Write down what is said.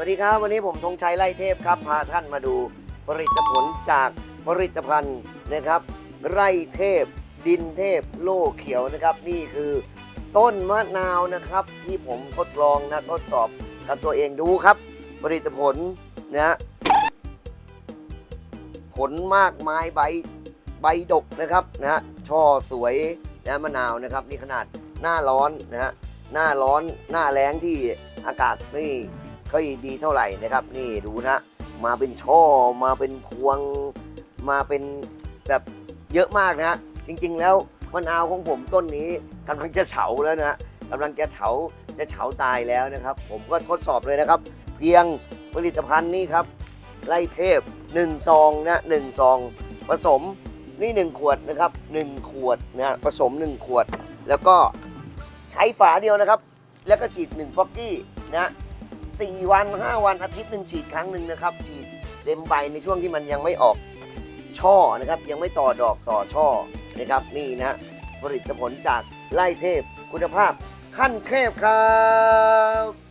วัสดีครับ วันนี้ผมธงชัยไล่เทพครับ พาท่านมาดูผลิตผลจากผลิตภัณฑ์นะครับ ไร่เทพ ดินเทพ โล่เขียวนะครับ นี่คือต้นมะนาวนะครับ ที่ผมทดลองนะทดสอบกับตัวเองดูครับ ผลิตผลนะฮะผลมากมายใบใบดกนะครับนะฮะช่อสวยนะมะนาวนะครับนี่ขนาดหน้าร้อนนะฮะหน้าร้อนหน้าแล้งที่อากาศไม่ ค่อยดีเท่าไหร่นะครับ นี่ดูนะ มาเป็นช่อมาเป็นพวง มาเป็นแบบเยอะมากนะฮะจริงๆแล้วมะนาวของผมต้นนี้กำลังจะเฉาแล้วนะฮะกำลังจะเฉาจะเฉาตายแล้วนะครับ ผมก็ทดสอบเลยนะครับ เพียงผลิตภัณฑ์นี้ครับไล่เทพ1ซองนะ1ซอง ผสมนี่ 1 ขวดนะครับ 1 ขวดนะฮะผสม 1 ขวด แล้วก็ใช้ฝาเดียวนะครับ แล้วก็ฉีด1ฟอกกี้นะ สี่วัน 5 วันอาทิตย์หนึ่งฉีดครั้งหนึ่งนะครับ ฉีดเต็มใบในช่วงที่มันยังไม่ออกช่อนะครับ ยังไม่ต่อดอกต่อช่อนะครับ นี่นะผลิตผลจากไล่เทพคุณภาพขั้นเทพครับ